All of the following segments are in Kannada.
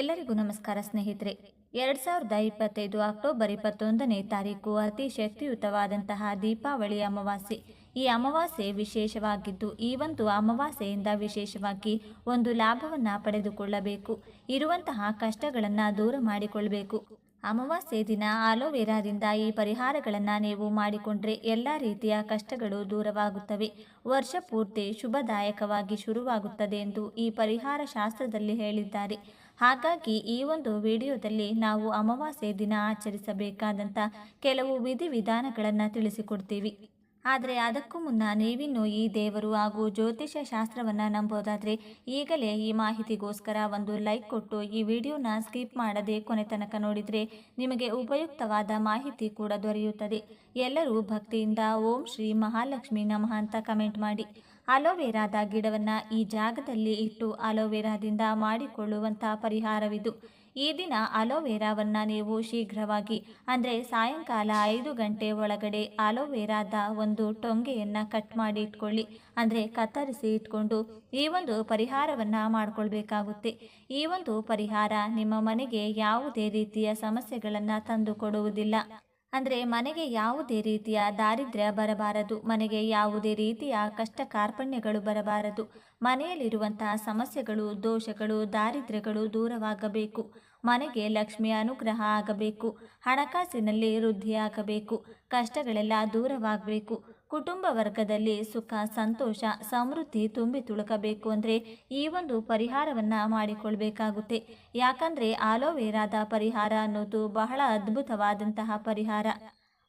ಎಲ್ಲರಿಗೂ ನಮಸ್ಕಾರ ಸ್ನೇಹಿತರೆ. ಎರಡ್ ಸಾವಿರದ ಇಪ್ಪತ್ತೈದು ಅಕ್ಟೋಬರ್ ಇಪ್ಪತ್ತೊಂದನೇ ತಾರೀಕು ಅತಿ ಶಕ್ತಿಯುತವಾದಂತಹ ದೀಪಾವಳಿ ಅಮಾವಾಸ್ಯೆ. ಈ ಅಮಾವಾಸ್ಯೆ ವಿಶೇಷವಾಗಿದ್ದು, ಈ ಒಂದು ಅಮಾವಾಸ್ಯೆಯಿಂದ ವಿಶೇಷವಾಗಿ ಒಂದು ಲಾಭವನ್ನು ಪಡೆದುಕೊಳ್ಳಬೇಕು. ಇರುವಂತಹ ಕಷ್ಟಗಳನ್ನು ದೂರ ಮಾಡಿಕೊಳ್ಳಬೇಕು ಅಮಾವಾಸ್ಯೆ ದಿನ ಆಲೋವೆರಾದಿಂದ ಈ ಪರಿಹಾರಗಳನ್ನು ನೀವು ಮಾಡಿಕೊಂಡ್ರೆ ಎಲ್ಲ ರೀತಿಯ ಕಷ್ಟಗಳು ದೂರವಾಗುತ್ತವೆ. ವರ್ಷ ಪೂರ್ತಿ ಶುಭದಾಯಕವಾಗಿ ಶುರುವಾಗುತ್ತದೆ ಎಂದು ಈ ಪರಿಹಾರ ಶಾಸ್ತ್ರದಲ್ಲಿ ಹೇಳಿದ್ದಾರೆ. ಹಾಗಾಗಿ ಈ ಒಂದು ವಿಡಿಯೋದಲ್ಲಿ ನಾವು ಅಮಾವಾಸ್ಯೆ ದಿನ ಆಚರಿಸಬೇಕಾದಂಥ ಕೆಲವು ವಿಧಿವಿಧಾನಗಳನ್ನು ತಿಳಿಸಿಕೊಡ್ತೀವಿ. ಆದರೆ ಅದಕ್ಕೂ ಮುನ್ನ ನೀವಿನ್ನು ಈ ದೇವರು ಹಾಗೂ ಜ್ಯೋತಿಷ್ಯ ಶಾಸ್ತ್ರವನ್ನು ನಂಬೋದಾದರೆ ಈಗಲೇ ಈ ಮಾಹಿತಿಗೋಸ್ಕರ ಒಂದು ಲೈಕ್ ಕೊಟ್ಟು ಈ ವಿಡಿಯೋನ ಸ್ಕಿಪ್ ಮಾಡದೆ ಕೊನೆ ತನಕ ನೋಡಿದರೆ ನಿಮಗೆ ಉಪಯುಕ್ತವಾದ ಮಾಹಿತಿ ಕೂಡ ದೊರೆಯುತ್ತದೆ. ಎಲ್ಲರೂ ಭಕ್ತಿಯಿಂದ ಓಂ ಶ್ರೀ ಮಹಾಲಕ್ಷ್ಮಿ ನಮಃ ಅಂತ ಕಮೆಂಟ್ ಮಾಡಿ. ಅಲೋವೆರಾದ ಗಿಡವನ್ನು ಈ ಜಾಗದಲ್ಲಿ ಇಟ್ಟು ಅಲೋವೆರಾದಿಂದ ಮಾಡಿಕೊಳ್ಳುವಂಥ ಪರಿಹಾರವಿದು. ಈ ದಿನ ಅಲೋವೆರಾವನ್ನು ನೀವು ಶೀಘ್ರವಾಗಿ, ಅಂದರೆ ಸಾಯಂಕಾಲ ಐದು ಗಂಟೆ ಒಳಗಡೆ ಅಲೋವೆರಾದ ಒಂದು ಟೊಂಗೆಯನ್ನು ಕಟ್ ಮಾಡಿ ಇಟ್ಕೊಳ್ಳಿ. ಅಂದರೆ ಕತ್ತರಿಸಿ ಇಟ್ಕೊಂಡು ಈ ಒಂದು ಪರಿಹಾರವನ್ನು ಮಾಡಿಕೊಳ್ಬೇಕಾಗುತ್ತೆ. ಈ ಒಂದು ಪರಿಹಾರ ನಿಮ್ಮ ಮನೆಗೆ ಯಾವುದೇ ರೀತಿಯ ಸಮಸ್ಯೆಗಳನ್ನು ತಂದು ಕೊಡುವುದಿಲ್ಲ. ಅಂದರೆ ಮನೆಗೆ ಯಾವುದೇ ರೀತಿಯ ದಾರಿದ್ರ್ಯ ಬರಬಾರದು. ಮನೆಗೆ ಯಾವುದೇ ರೀತಿಯ ಕಷ್ಟ ಕಾರ್ಪಣ್ಯಗಳು ಬರಬಾರದು. ಮನೆಯಲ್ಲಿರುವಂತಹ ಸಮಸ್ಯೆಗಳು, ದೋಷಗಳು, ದಾರಿದ್ರ್ಯಗಳು ದೂರವಾಗಬೇಕು. ಮನೆಗೆ ಲಕ್ಷ್ಮಿಯ ಅನುಗ್ರಹ ಆಗಬೇಕು. ಹಣಕಾಸಿನಲ್ಲಿ ವೃದ್ಧಿಯಾಗಬೇಕು ಕಷ್ಟಗಳೆಲ್ಲ ದೂರವಾಗಬೇಕು. ಕುಟುಂಬ ವರ್ಗದಲ್ಲಿ ಸುಖ, ಸಂತೋಷ, ಸಮೃದ್ಧಿ ತುಂಬಿ ತುಳುಕಬೇಕು ಅಂದರೆ ಈ ಒಂದು ಪರಿಹಾರವನ್ನು ಮಾಡಿಕೊಳ್ಬೇಕಾಗುತ್ತೆ. ಯಾಕಂದರೆ ಆಲೋವೆರಾದ ಪರಿಹಾರ ಅನ್ನೋದು ಬಹಳ ಅದ್ಭುತವಾದಂತಹ ಪರಿಹಾರ.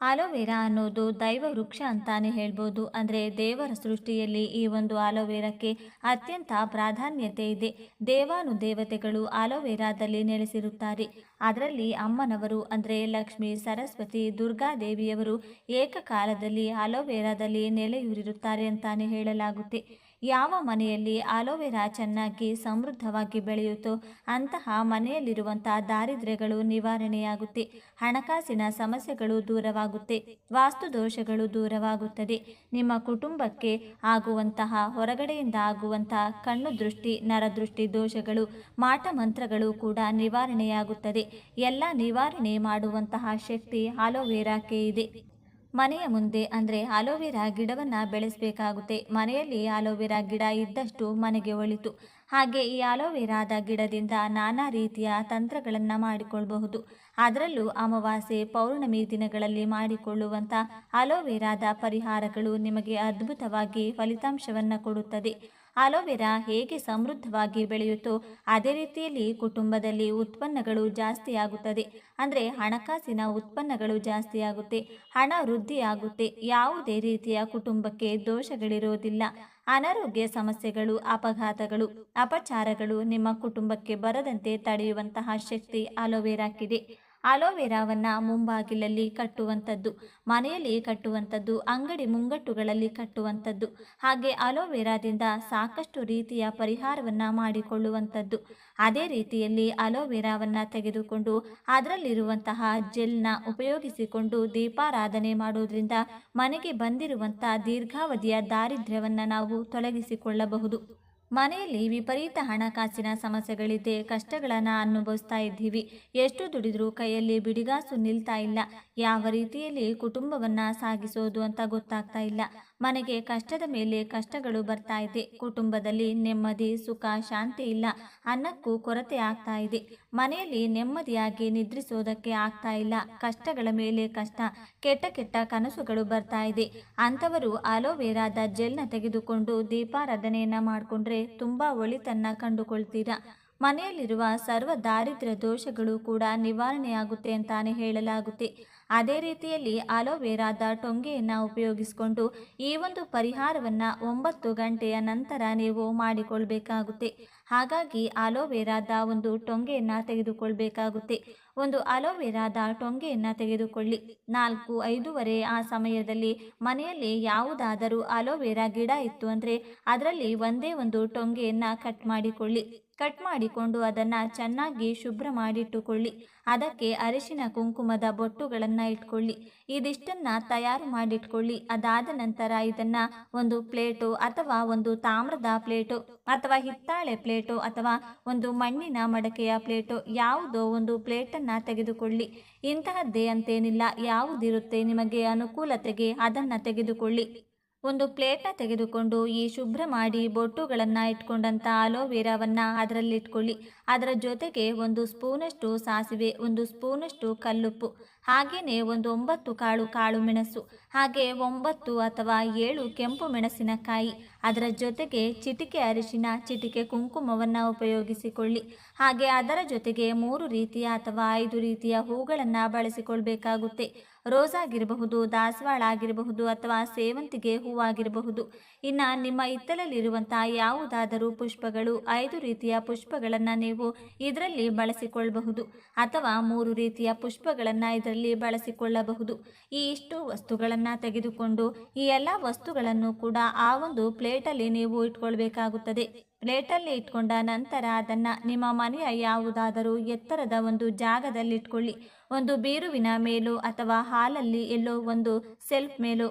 ಆಲೋವೆರಾ ಅನ್ನೋದು ದೈವ ವೃಕ್ಷ ಅಂತಾನೆ ಹೇಳ್ಬೋದು. ಅಂದರೆ ದೇವರ ಸೃಷ್ಟಿಯಲ್ಲಿ ಈ ಒಂದು ಆಲೋವೆರಾಕ್ಕೆ ಅತ್ಯಂತ ಪ್ರಾಧಾನ್ಯತೆ ಇದೆ. ದೇವಾನು ದೇವತೆಗಳು ಆಲೋವೆರಾದಲ್ಲಿ ನೆಲೆಸಿರುತ್ತಾರೆ. ಅದರಲ್ಲಿ ಅಮ್ಮನವರು, ಅಂದರೆ ಲಕ್ಷ್ಮಿ, ಸರಸ್ವತಿ, ದುರ್ಗಾದೇವಿಯವರು ಏಕಕಾಲದಲ್ಲಿ ಆಲೋವೆರಾದಲ್ಲಿ ನೆಲೆಯೂರಿರುತ್ತಾರೆ ಅಂತಾನೆ ಹೇಳಲಾಗುತ್ತೆ. ಯಾವ ಮನೆಯಲ್ಲಿ ಆಲೋವೆರಾ ಚೆನ್ನಾಗಿ ಸಮೃದ್ಧವಾಗಿ ಬೆಳೆಯುತ್ತೋ ಅಂತಹ ಮನೆಯಲ್ಲಿರುವಂತಹ ದಾರಿದ್ರ್ಯಗಳು ನಿವಾರಣೆಯಾಗುತ್ತೆ. ಹಣಕಾಸಿನ ಸಮಸ್ಯೆಗಳು ದೂರವಾಗುತ್ತೆ. ವಾಸ್ತು ದೋಷಗಳು ದೂರವಾಗುತ್ತದೆ. ನಿಮ್ಮ ಕುಟುಂಬಕ್ಕೆ ಆಗುವಂತಹ, ಹೊರಗಡೆಯಿಂದ ಆಗುವಂತಹ ಕಣ್ಣು ದೃಷ್ಟಿ ನರದೃಷ್ಟಿ ದೋಷಗಳು ಮಾಟ ಮಂತ್ರಗಳು ಕೂಡ ನಿವಾರಣೆಯಾಗುತ್ತದೆ. ಎಲ್ಲ ನಿವಾರಣೆ ಮಾಡುವಂತಹ ಶಕ್ತಿ ಆಲೋವೆರಾಕ್ಕೆ ಇದೆ. ಮನೆಯ ಮುಂದೆ, ಅಂದರೆ ಅಲೋವೆರಾ ಗಿಡವನ್ನು ಬೆಳೆಸಬೇಕಾಗುತ್ತೆ. ಮನೆಯಲ್ಲಿ ಅಲೋವೆರಾ ಗಿಡ ಇದ್ದಷ್ಟು ಮನೆಗೆ ಒಳಿತು. ಹಾಗೆ ಈ ಅಲೋವೆರಾದ ಗಿಡದಿಂದ ನಾನಾ ರೀತಿಯ ತಂತ್ರಗಳನ್ನು ಮಾಡಿಕೊಳ್ಳಬಹುದು ಅದರಲ್ಲೂ ಅಮಾವಾಸ್ಯೆ, ಪೌರ್ಣಮಿ ದಿನಗಳಲ್ಲಿ ಮಾಡಿಕೊಳ್ಳುವಂಥ ಅಲೋವೆರಾದ ಪರಿಹಾರಗಳು ನಿಮಗೆ ಅದ್ಭುತವಾಗಿ ಫಲಿತಾಂಶವನ್ನು ಕೊಡುತ್ತದೆ. ಅಲೋವೆರಾ ಹೇಗೆ ಸಮೃದ್ಧವಾಗಿ ಬೆಳೆಯುತ್ತೋ ಅದೇ ರೀತಿಯಲ್ಲಿ ಕುಟುಂಬದಲ್ಲಿ ಉತ್ಪನ್ನಗಳು ಜಾಸ್ತಿಯಾಗುತ್ತದೆ. ಅಂದರೆ ಹಣಕಾಸಿನ ಉತ್ಪನ್ನಗಳು ಜಾಸ್ತಿಯಾಗುತ್ತೆ, ಹಣ ವೃದ್ಧಿಯಾಗುತ್ತೆ, ಯಾವುದೇ ರೀತಿಯ ಕುಟುಂಬಕ್ಕೆ ದೋಷಗಳಿರೋದಿಲ್ಲ ಅನಾರೋಗ್ಯ ಸಮಸ್ಯೆಗಳು, ಅಪಘಾತಗಳು, ಅಪಚಾರಗಳು ನಿಮ್ಮ ಕುಟುಂಬಕ್ಕೆ ಬರದಂತೆ ತಡೆಯುವಂತಹ ಶಕ್ತಿ ಅಲೋವೆರಾಕ್ಕಿದೆ. ಅಲೋವೆರಾವನ್ನು ಮುಂಬಾಗಿಲಲ್ಲಿ ಕಟ್ಟುವಂಥದ್ದು ಮನೆಯಲ್ಲಿ ಕಟ್ಟುವಂಥದ್ದು, ಅಂಗಡಿ ಮುಂಗಟ್ಟುಗಳಲ್ಲಿ ಕಟ್ಟುವಂಥದ್ದು. ಹಾಗೆ ಅಲೋವೆರಾದಿಂದ ಸಾಕಷ್ಟು ರೀತಿಯ ಪರಿಹಾರವನ್ನು ಮಾಡಿಕೊಳ್ಳುವಂಥದ್ದು. ಅದೇ ರೀತಿಯಲ್ಲಿ ಅಲೋವೆರಾವನ್ನು ತೆಗೆದುಕೊಂಡು ಅದರಲ್ಲಿರುವಂತಹ ಜೆಲ್ನ ಉಪಯೋಗಿಸಿಕೊಂಡು ದೀಪಾರಾಧನೆ ಮಾಡುವುದರಿಂದ ಮನೆಗೆ ಬಂದಿರುವಂಥ ದೀರ್ಘಾವಧಿಯ ದಾರಿದ್ರ್ಯವನ್ನು ನಾವು ತೊಲಗಿಸಿಕೊಳ್ಳಬಹುದು. ಮನೆಯಲ್ಲಿ ವಿಪರೀತ ಹಣಕಾಸಿನ ಸಮಸ್ಯೆಗಳಿದೆ, ಕಷ್ಟಗಳನ್ನು ಅನುಭವಿಸ್ತಾ ಇದ್ದೀವಿ. ಎಷ್ಟು ದುಡಿದರೂ ಕೈಯಲ್ಲಿ ಬಿಡಿಗಾಸು ನಿಲ್ತಾ ಇಲ್ಲ. ಯಾವ ರೀತಿಯಲ್ಲಿ ಕುಟುಂಬವನ್ನು ಸಾಗಿಸೋದು ಅಂತ ಗೊತ್ತಾಗ್ತಾ ಇಲ್ಲ. ಮನೆಗೆ ಕಷ್ಟದ ಮೇಲೆ ಕಷ್ಟಗಳು ಬರ್ತಾ ಇದೆ. ಕುಟುಂಬದಲ್ಲಿ ನೆಮ್ಮದಿ, ಸುಖ, ಶಾಂತಿ ಇಲ್ಲ. ಅನ್ನಕ್ಕೂ ಕೊರತೆ ಆಗ್ತಾ ಇದೆ. ಮನೆಯಲ್ಲಿ ನೆಮ್ಮದಿಯಾಗಿ ನಿದ್ರಿಸೋದಕ್ಕೆ ಆಗ್ತಾ ಇಲ್ಲ. ಕಷ್ಟಗಳ ಮೇಲೆ ಕಷ್ಟ, ಕೆಟ್ಟ ಕೆಟ್ಟ ಕನಸುಗಳು ಬರ್ತಾ ಇದೆ. ಅಂಥವರು ಅಲೋವೆರಾದ ಜೆಲ್ನ ತೆಗೆದುಕೊಂಡು ದೀಪಾರಾಧನೆಯನ್ನ ಮಾಡಿಕೊಂಡ್ರೆ ತುಂಬಾ ಒಳಿತನ್ನ ಕಂಡುಕೊಳ್ತೀರಾ? ಮನೆಯಲ್ಲಿರುವ ಸರ್ವ ದಾರಿದ್ರ್ಯ ದೋಷಗಳು ಕೂಡ ನಿವಾರಣೆಯಾಗುತ್ತೆ ಅಂತಾನೆ ಹೇಳಲಾಗುತ್ತೆ. ಅದೇ ರೀತಿಯಲ್ಲಿ ಅಲೋವೆರಾದ ಟೊಂಗೆಯನ್ನು ಉಪಯೋಗಿಸಿಕೊಂಡು ಈ ಒಂದು ಪರಿಹಾರವನ್ನು ಒಂಬತ್ತು ಗಂಟೆಯ ನಂತರ ನೀವು ಮಾಡಿಕೊಳ್ಬೇಕಾಗುತ್ತೆ. ಹಾಗಾಗಿ ಅಲೋವೆರಾದ ಒಂದು ಟೊಂಗೆಯನ್ನು ತೆಗೆದುಕೊಳ್ಬೇಕಾಗುತ್ತೆ. ಒಂದು ಅಲೋವೆರಾದ ಟೊಂಗೆಯನ್ನು ತೆಗೆದುಕೊಳ್ಳಿ. ನಾಲ್ಕು, ಐದೂವರೆ ಆ ಸಮಯದಲ್ಲಿ ಮನೆಯಲ್ಲಿ ಯಾವುದಾದರೂ ಅಲೋವೆರಾ ಗಿಡ ಇತ್ತು ಅಂದರೆ ಅದರಲ್ಲಿ ಒಂದೇ ಒಂದು ಟೊಂಗೆಯನ್ನು ಕಟ್ ಮಾಡಿಕೊಳ್ಳಿ. ಕಟ್ ಮಾಡಿಕೊಂಡು ಅದನ್ನು ಚೆನ್ನಾಗಿ ಶುಭ್ರ ಮಾಡಿಟ್ಟುಕೊಳ್ಳಿ. ಅದಕ್ಕೆ ಅರಿಶಿನ ಕುಂಕುಮದ ಬೊಟ್ಟುಗಳನ್ನು ಇಟ್ಕೊಳ್ಳಿ. ಇದಿಷ್ಟನ್ನು ತಯಾರು ಮಾಡಿಟ್ಕೊಳ್ಳಿ. ಅದಾದ ನಂತರ ಇದನ್ನು ಒಂದು ಪ್ಲೇಟು ಅಥವಾ ಒಂದು ತಾಮ್ರದ ಪ್ಲೇಟು ಅಥವಾ ಹಿತ್ತಾಳೆ ಪ್ಲೇಟು ಅಥವಾ ಒಂದು ಮಣ್ಣಿನ ಮಡಕೆಯ ಪ್ಲೇಟು ಯಾವುದೋ ಒಂದು ಪ್ಲೇಟನ್ನು ತೆಗೆದುಕೊಳ್ಳಿ. ಇಂತಹದ್ದೇ ಅಂತೇನಿಲ್ಲ. ಯಾವುದಿರುತ್ತೆ ನಿಮಗೆ ಅನುಕೂಲತೆಗೆ ಅದನ್ನು ತೆಗೆದುಕೊಳ್ಳಿ. ಒಂದು ಪ್ಲೇಟ್ನ ತೆಗೆದುಕೊಂಡು ಈ ಶುಭ್ರ ಮಾಡಿ ಬೊಟ್ಟುಗಳನ್ನು ಇಟ್ಕೊಂಡಂಥ ಅಲೋವೆರಾವನ್ನು ಅದರಲ್ಲಿಟ್ಕೊಳ್ಳಿ. ಅದರ ಜೊತೆಗೆ ಒಂದು ಸ್ಪೂನಷ್ಟು ಸಾಸಿವೆ, ಒಂದು ಸ್ಪೂನಷ್ಟು ಕಲ್ಲುಪ್ಪು ಹಾಗೆಯೇ ಒಂದು ಒಂಬತ್ತು ಕಾಳು ಕಾಳು ಮೆಣಸು, ಹಾಗೆ ಒಂಬತ್ತು ಅಥವಾ ಏಳು ಕೆಂಪು ಮೆಣಸಿನಕಾಯಿ. ಅದರ ಜೊತೆಗೆ ಚಿಟಿಕೆ ಅರಿಶಿನ, ಚಿಟಿಕೆ ಕುಂಕುಮವನ್ನು ಉಪಯೋಗಿಸಿಕೊಳ್ಳಿ. ಹಾಗೆ ಅದರ ಜೊತೆಗೆ ಮೂರು ರೀತಿಯ ಅಥವಾ ಐದು ರೀತಿಯ ಹೂಗಳನ್ನು ಬಳಸಿಕೊಳ್ಬೇಕಾಗುತ್ತೆ. ರೋಸ್ ಆಗಿರಬಹುದು ದಾಸವಾಳ ಆಗಿರಬಹುದು ಅಥವಾ ಸೇವಂತಿಗೆ ಹೂವಾಗಿರಬಹುದು. ಇನ್ನು ನಿಮ್ಮ ಹಿತ್ತಲಲ್ಲಿರುವಂಥ ಯಾವುದಾದರೂ ಪುಷ್ಪಗಳು, ಐದು ರೀತಿಯ ಪುಷ್ಪಗಳನ್ನು ನೀವು ಇದರಲ್ಲಿ ಬಳಸಿಕೊಳ್ಳಬಹುದು ಅಥವಾ ಮೂರು ರೀತಿಯ ಪುಷ್ಪಗಳನ್ನು ಇದರಲ್ಲಿ ಬಳಸಿಕೊಳ್ಳಬಹುದು. ಈ ಇಷ್ಟು ವಸ್ತುಗಳನ್ನು ತೆಗೆದುಕೊಂಡು ಈ ಎಲ್ಲ ವಸ್ತುಗಳನ್ನು ಕೂಡ ಆ ಒಂದು ಪ್ಲೇಟಲ್ಲಿ ನೀವು ಇಟ್ಕೊಳ್ಬೇಕಾಗುತ್ತದೆ. ಪ್ಲೇಟಲ್ಲಿ ಇಟ್ಕೊಂಡ ನಂತರ ಅದನ್ನು ನಿಮ್ಮ ಮನೆಯ ಯಾವುದಾದರೂ ಎತ್ತರದ ಒಂದು ಜಾಗದಲ್ಲಿಟ್ಕೊಳ್ಳಿ. ಒಂದು ಬೀರುವಿನ ಮೇಲೋ ಅಥವಾ ಹಾಲಲ್ಲಿ ಎಲ್ಲೋ ಒಂದು ಸೆಲ್ಫ್ ಮೇಲೋ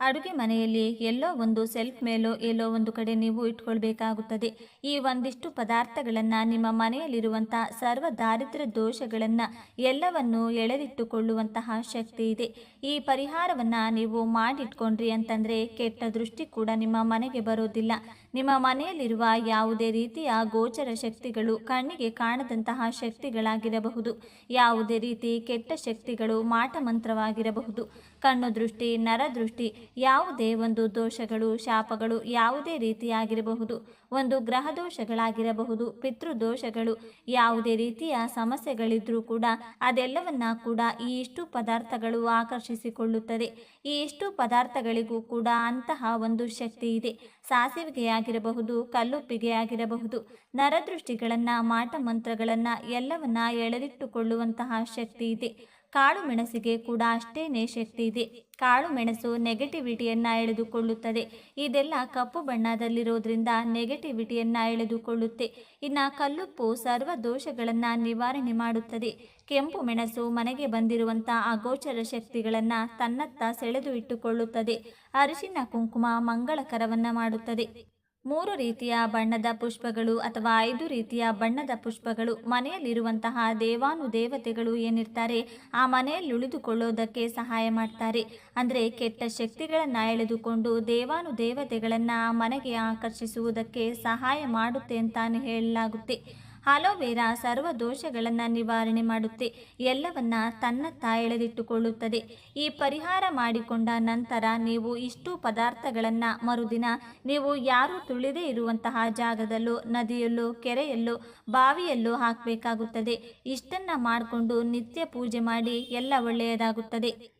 ಅಡುಗೆ ಮನೆಯಲ್ಲಿ ಎಲ್ಲೋ ಒಂದು ಸೆಲ್ಫ್ ಮೇಲೋ ಎಲ್ಲೋ ಒಂದು ಕಡೆ ನೀವು ಇಟ್ಕೊಳ್ಬೇಕಾಗುತ್ತದೆ. ಈ ಒಂದಿಷ್ಟು ಪದಾರ್ಥಗಳನ್ನು ನಿಮ್ಮ ಮನೆಯಲ್ಲಿರುವಂಥ ಸರ್ವ ದಾರಿದ್ರ್ಯ ದೋಷಗಳನ್ನು ಎಲ್ಲವನ್ನು ಎಳೆದಿಟ್ಟುಕೊಳ್ಳುವಂತಹ ಶಕ್ತಿ ಇದೆ. ಈ ಪರಿಹಾರವನ್ನು ನೀವು ಮಾಡಿಟ್ಕೊಂಡ್ರಿ ಅಂತಂದರೆ ಕೆಟ್ಟ ದೃಷ್ಟಿ ಕೂಡ ನಿಮ್ಮ ಮನೆಗೆ ಬರೋದಿಲ್ಲ. ನಿಮ್ಮ ಮನೆಯಲ್ಲಿರುವ ಯಾವುದೇ ರೀತಿಯ ಗೋಚರ ಶಕ್ತಿಗಳು ಕಣ್ಣಿಗೆ ಕಾಣದಂತಹ ಶಕ್ತಿಗಳಾಗಿರಬಹುದು. ಯಾವುದೇ ರೀತಿ ಕೆಟ್ಟ ಶಕ್ತಿಗಳು ಮಾಟ ಮಂತ್ರವಾಗಿರಬಹುದು ಕಣ್ಣು ದೃಷ್ಟಿ ನರದೃಷ್ಟಿ ಯಾವುದೇ ಒಂದು ದೋಷಗಳು, ಶಾಪಗಳು ಯಾವುದೇ ರೀತಿಯಾಗಿರಬಹುದು. ಒಂದು ಗ್ರಹ ದೋಷಗಳಾಗಿರಬಹುದು ಪಿತೃದೋಷಗಳು ಯಾವುದೇ ರೀತಿಯ ಸಮಸ್ಯೆಗಳಿದ್ರೂ ಕೂಡ ಅದೆಲ್ಲವನ್ನ ಕೂಡ ಈ ಇಷ್ಟು ಪದಾರ್ಥಗಳು ಆಕರ್ಷಿಸಿಕೊಳ್ಳುತ್ತದೆ. ಈ ಇಷ್ಟು ಪದಾರ್ಥಗಳಿಗೂ ಕೂಡ ಅಂತಹ ಒಂದು ಶಕ್ತಿ ಇದೆ. ಸಾಸಿವೆಗೆ ಆಗಿರಬಹುದು ಕಲ್ಲುಪ್ಪಿಗೆ ಆಗಿರಬಹುದು ನರದೃಷ್ಟಿಗಳನ್ನು, ಮಾಟಮಂತ್ರಗಳನ್ನು ಎಲ್ಲವನ್ನ ಎಳೆದಿಟ್ಟುಕೊಳ್ಳುವಂತಹ ಶಕ್ತಿ ಇದೆ. ಕಾಳು ಮೆಣಸಿಗೆ ಕೂಡ ಅಷ್ಟೇನೇ ಶಕ್ತಿ ಇದೆ. ಕಾಳು ಮೆಣಸು ನೆಗೆಟಿವಿಟಿಯನ್ನು ಎಳೆದುಕೊಳ್ಳುತ್ತದೆ. ಇದೆಲ್ಲ ಕಪ್ಪು ಬಣ್ಣದಲ್ಲಿರೋದ್ರಿಂದ ನೆಗೆಟಿವಿಟಿಯನ್ನು ಎಳೆದುಕೊಳ್ಳುತ್ತೆ. ಇನ್ನು ಕಲ್ಲುಪ್ಪು ಸರ್ವ ದೋಷಗಳನ್ನು ನಿವಾರಣೆ ಮಾಡುತ್ತದೆ. ಕೆಂಪು ಮೆಣಸು ಮನೆಗೆ ಬಂದಿರುವಂಥ ಅಗೋಚರ ಶಕ್ತಿಗಳನ್ನು ತನ್ನತ್ತ ಸೆಳೆದು ಇಟ್ಟುಕೊಳ್ಳುತ್ತದೆ. ಅರಿಶಿನ ಕುಂಕುಮ ಮಂಗಳಕರವನ್ನು ಮಾಡುತ್ತದೆ. ಮೂರು ರೀತಿಯ ಬಣ್ಣದ ಪುಷ್ಪಗಳು ಅಥವಾ ಐದು ರೀತಿಯ ಬಣ್ಣದ ಪುಷ್ಪಗಳು ಮನೆಯಲ್ಲಿರುವಂತಹ ದೇವಾನುದೇವತೆಗಳು ಏನಿರ್ತಾರೆ, ಆ ಮನೆಯಲ್ಲಿ ಉಳಿದುಕೊಳ್ಳೋದಕ್ಕೆ ಸಹಾಯ ಮಾಡ್ತಾರೆ. ಅಂದರೆ ಕೆಟ್ಟ ಶಕ್ತಿಗಳನ್ನು ಎಳೆದುಕೊಂಡು ದೇವಾನುದೇವತೆಗಳನ್ನು ಮನೆಗೆ ಆಕರ್ಷಿಸುವುದಕ್ಕೆ ಸಹಾಯ ಮಾಡುತ್ತೆ ಅಂತಾನೆ ಹೇಳಲಾಗುತ್ತೆ. ಅಲೋವೆರಾ ಸರ್ವ ದೋಷಗಳನ್ನು ನಿವಾರಣೆ ಮಾಡುತ್ತೆ. ಎಲ್ಲವನ್ನ ತನ್ನತ್ತ ಎಳೆದಿಟ್ಟುಕೊಳ್ಳುತ್ತದೆ. ಈ ಪರಿಹಾರ ಮಾಡಿಕೊಂಡ ನಂತರ ನೀವು ಇಷ್ಟು ಪದಾರ್ಥಗಳನ್ನು ಮರುದಿನ ನೀವು ಯಾರೂ ತುಳಿದೇ ಇರುವಂತಹ ಜಾಗದಲ್ಲೂ, ನದಿಯಲ್ಲೋ, ಕೆರೆಯಲ್ಲೂ, ಬಾವಿಯಲ್ಲೋ ಹಾಕಬೇಕಾಗುತ್ತದೆ. ಇಷ್ಟನ್ನು ಮಾಡಿಕೊಂಡು ನಿತ್ಯ ಪೂಜೆ ಮಾಡಿ ಎಲ್ಲ ಒಳ್ಳೆಯದಾಗುತ್ತದೆ.